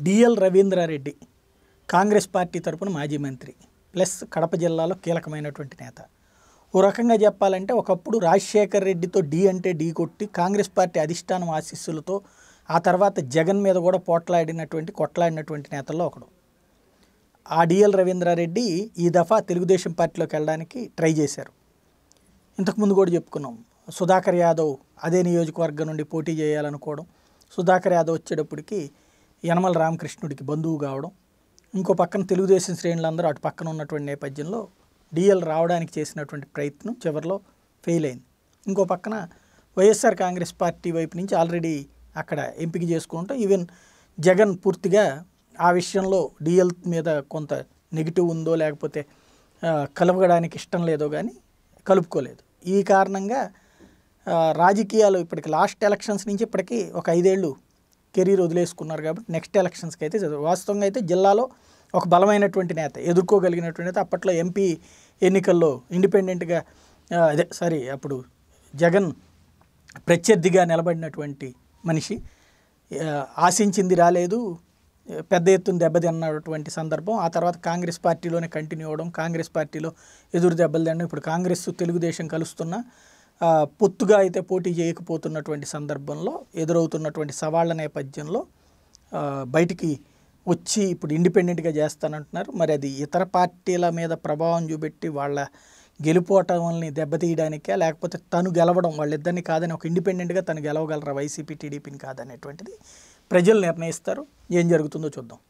DL Ravindra Reddy Congress party తరపున మాజీ మంత్రి ప్లస్ కడప జిల్లాలో కీలకమైనటువంటి నేత. ఓ రకంగా చెప్పాలంటే ఒకప్పుడు రాజశేఖర్ రెడ్డితో డి అంటే డి కొట్టి కాంగ్రెస్ పార్టీ అధిష్టానం ఆశీస్సులతో ఆ తర్వాత జగన్ మీద కూడా పోట్లాడినటువంటి కొట్లాడినటువంటి నేతల్లో ఒకడు. ఆ డిఎల్ రవీంద్రారెడ్డి ఈ దఫా తెలుగుదేశం పార్టీలోకి వెళ్ళడానికి ట్రై చేశారు. ఇంతకుముందు కూడా చెప్పుకున్నాం సుధాకర్ యాదవ్ అదే నియోజకవర్గం నుండి పోటీ చేయాలనుకోవడం సుధాకర్ యాదవ్ వచ్చేటప్పటికి యనమల రామకృష్ణుడికి బంధువు కావడం ఇంకో పక్కన తెలుగుదేశం శ్రేణులందరూ అటు పక్కన ఉన్నటువంటి నేపథ్యంలో డిఎల్ రావడానికి చేసినటువంటి ప్రయత్నం చివరిలో ఫెయిల్ అయింది. ఇంకో పక్కన వైఎస్ఆర్ కాంగ్రెస్ పార్టీ వైపు నుంచి ఆల్రెడీ అక్కడ ఎంపిక చేసుకుంటాం ఈవెన్ జగన్ పూర్తిగా ఆ విషయంలో డిఎల్ మీద కొంత నెగిటివ్ ఉందో లేకపోతే ఆ, ఇష్టం లేదో కానీ కలుపుకోలేదు. ఈ కారణంగా రాజకీయాలు ఇప్పటికి లాస్ట్ ఎలక్షన్స్ నుంచి ఇప్పటికీ ఒక ఐదేళ్ళు కెరీర్ వదిలేసుకున్నారు కాబట్టి నెక్స్ట్ ఎలక్షన్స్కి అయితే వాస్తవంగా అయితే జిల్లాలో ఒక బలమైనటువంటి నేత ఎదుర్కోగలిగినటువంటి నేత అప్పట్లో ఎంపీ ఎన్నికల్లో ఇండిపెండెంట్గా అదే సారీ అప్పుడు జగన్ ప్రత్యర్థిగా నిలబడినటువంటి మనిషి ఆశించింది రాలేదు పెద్ద ఎత్తున దెబ్బతిన్నటువంటి సందర్భం. ఆ తర్వాత కాంగ్రెస్ పార్టీలోనే కంటిన్యూ అవ్వడం కాంగ్రెస్ పార్టీలో ఎదురు దెబ్బలు తినడం ఇప్పుడు కాంగ్రెస్ తెలుగుదేశం కలుస్తున్న పొత్తుగా అయితే పోటీ చేయకపోతున్నటువంటి సందర్భంలో ఎదురవుతున్నటువంటి సవాళ్ళ నేపథ్యంలో బయటికి వచ్చి ఇప్పుడు ఇండిపెండెంట్గా చేస్తానంటున్నారు. మరి అది ఇతర పార్టీల మీద ప్రభావం చూపెట్టి వాళ్ళ గెలుపోవటాలని దెబ్బతీయడానికే లేకపోతే తను గెలవడం వాళ్ళిద్దరిని కాదని ఒక ఇండిపెండెంట్గా తను గెలవగలరా వైసీపీ టీడీపీని కాదనేటువంటిది ప్రజలు నిర్ణయిస్తారు. ఏం జరుగుతుందో చూద్దాం.